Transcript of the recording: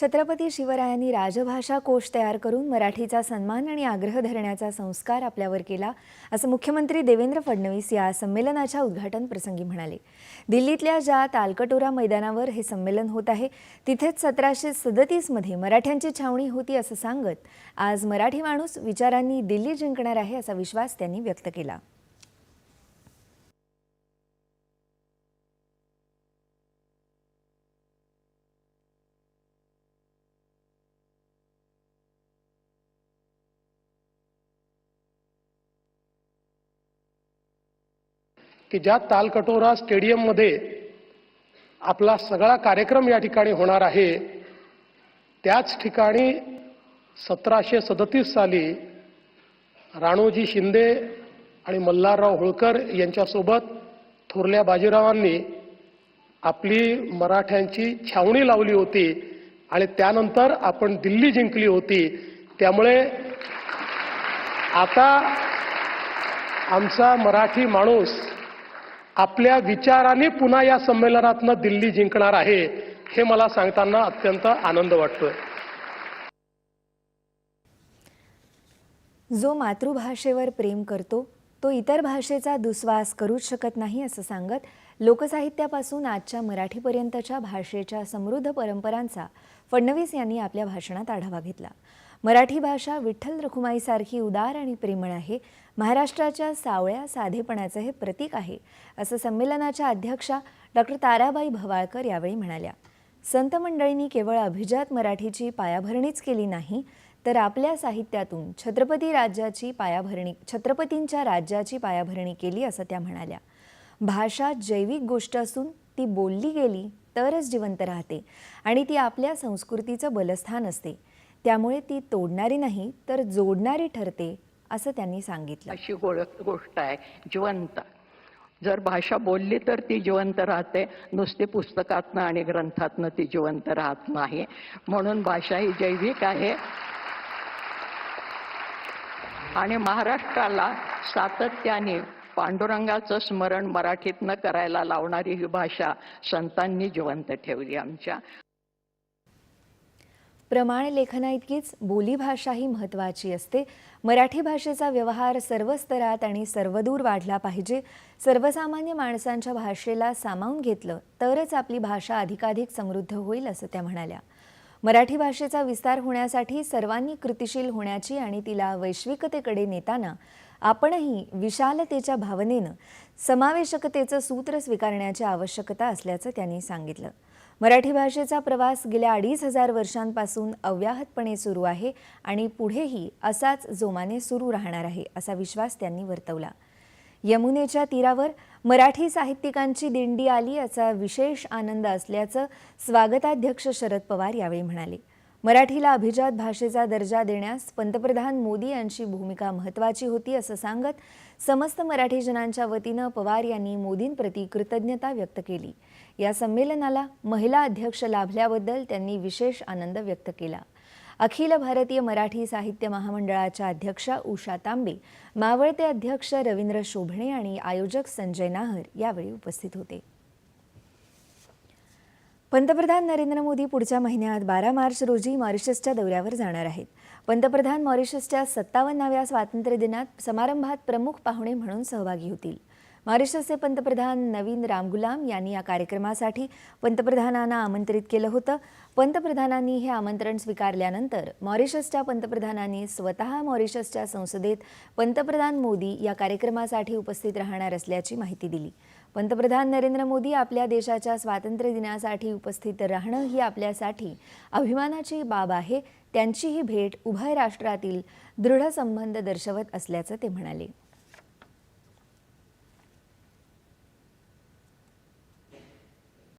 छत्रपती शिवरायांनी राजभाषा कोश तयार करून मराठीचा सन्मान आणि आग्रह धरण्याचा संस्कार आपल्यावर केला असं मुख्यमंत्री देवेंद्र फडणवीस या संमेलनाच्या उद्घाटन प्रसंगी म्हणाले. दिल्लीतल्या ज्या तालकटोरा मैदानावर हे संमेलन होत आहे तिथेच सतराशे सदतीसमध्ये मराठ्यांची छावणी होती असं सांगत आज मराठी माणूस विचारांनी दिल्ली जिंकणार आहे असा विश्वास त्यांनी व्यक्त केला. की ज्या तालकटोरा स्टेडियममध्ये आपला सगळा कार्यक्रम या ठिकाणी होणार आहे त्याच ठिकाणी सतराशे सदतीस साली राणोजी शिंदे आणि मल्हारराव होळकर यांच्यासोबत थोरल्या बाजीरावांनी आपली मराठ्यांची छावणी लावली होती आणि त्यानंतर आपण दिल्ली जिंकली होती. त्यामुळे आता आमचा मराठी माणूस आपल्या विचाराने पुन्हा या संमेलनातनं दिल्ली जिंकणार आहे हे मला सांगताना अत्यंत आनंद वाटतोय. जो मातृभाषेवर प्रेम करतो तो इतर भाषेचा दुस्वास करूच शकत नाही असं सांगत लोकसाहित्यापासून आजच्या मराठीपर्यंतच्या भाषेच्या समृद्ध परंपरांचा फडणवीस यांनी आपल्या भाषणात आढावा घेतला. मराठी भाषा विठ्ठल रखुमाईसारखी उदार आणि प्रेमळ आहे. महाराष्ट्राच्या सावळ्या साधेपणाचं हे प्रतीक आहे असं संमेलनाच्या अध्यक्षा डॉक्टर ताराबाई भवाळकर यावेळी म्हणाल्या. संत मंडळींनी केवळ अभिजात मराठीची पायाभरणीच केली नाही तर आपल्या साहित्यातून छत्रपती राज्याची पायाभरणी छत्रपतींच्या राज्याची पायाभरणी केली असं त्या म्हणाल्या. भाषा जैविक गोष्ट असून ती बोलली गेली तरच जिवंत राहते आणि ती आपल्या संस्कृतीचं बलस्थान असते. त्यामुळे ती तोडणारी नाही तर जोडणारी ठरते असं त्यांनी सांगितलं. अशी गोष्ट आहे जिवंत. जर भाषा बोलली तर ती जिवंत राहते नुसती पुस्तकातनं आणि ग्रंथातनं ती जिवंत राहत नाही. म्हणून भाषा ही जैविक आहे. आणि महाराष्ट्राला सातत्याने पांडुरंगाचं स्मरण मराठीतनं करायला लावणारी ही भाषा संतांनी जिवंत ठेवली आमच्या. प्रमाण लेखनाइतकीच बोलीभाषा ही महत्त्वाची असते. मराठी भाषेचा व्यवहार सर्व स्तरात आणि सर्वदूर वाढला पाहिजे. सर्वसामान्य माणसांच्या भाषेला सामावून घेतलं तरच आपली भाषा अधिकाधिक समृद्ध होईल असं त्या म्हणाल्या. मराठी भाषेचा विस्तार होण्यासाठी सर्वांनी कृतिशील होण्याची आणि तिला वैश्विकतेकडे नेताना आपणही विशालतेच्या भावनेनं समावेशकतेचं सूत्र स्वीकारण्याची आवश्यकता असल्याचं त्यांनी सांगितलं. मराठी भाषेचा प्रवास गेल्या अडीच हजार वर्षांपासून अव्याहतपणे सुरू आहे आणि पुढेही असाच जोमाने सुरू राहणार आहे असा विश्वास त्यांनी वर्तवला. यमुनेच्या तीरावर मराठी साहित्यिकांची दिंडी आली याचा विशेष आनंद असल्याचं स्वागताध्यक्ष शरद पवार यावेळी म्हणाले. मराठीला अभिजात भाषेचा दर्जा देण्यास पंतप्रधान मोदी यांची भूमिका महत्त्वाची होती असं सांगत समस्त मराठी जनांच्या वतीनं पवार यांनी मोदींप्रती कृतज्ञता व्यक्त केली. या संमेलनाला महिला अध्यक्ष लाभल्याबद्दल त्यांनी विशेष आनंद व्यक्त केला. अखिल भारतीय मराठी साहित्य महामंडळाच्या अध्यक्षा उषा तांबे मावळते अध्यक्ष रवींद्र शोभणे आणि आयोजक संजय नाहर यावेळी उपस्थित होते. पंतप्रधान नरेंद्र मोदी पुढच्या महिन्यात बारा मार्च रोजी मॉरिशसच्या दौऱ्यावर जाणार आहेत. पंतप्रधान मॉरिशसच्या सत्तावन्नाव्या स्वातंत्र्य दिनात समारंभात प्रमुख पाहुणे म्हणून सहभागी होतील. मॉरिशसचे पंतप्रधान नवीन रामगुलाम यांनी या कार्यक्रमासाठी पंतप्रधानांना आमंत्रित केलं होतं. पंतप्रधानांनी हे आमंत्रण स्वीकारल्यानंतर मॉरिशसच्या पंतप्रधानांनी स्वतः मॉरिशसच्या संसदेत पंतप्रधान मोदी या कार्यक्रमासाठी उपस्थित राहणार असल्याची माहिती दिली. पंतप्रधान नरेंद्र मोदी आपल्या देशाच्या स्वातंत्र्य दिनासाठी उपस्थित राहणं ही आपल्यासाठी अभिमानाची बाब आहे. त्यांची ही भेट उभय राष्ट्रातील दृढ संबंध दर्शवत असल्याचं ते म्हणाले.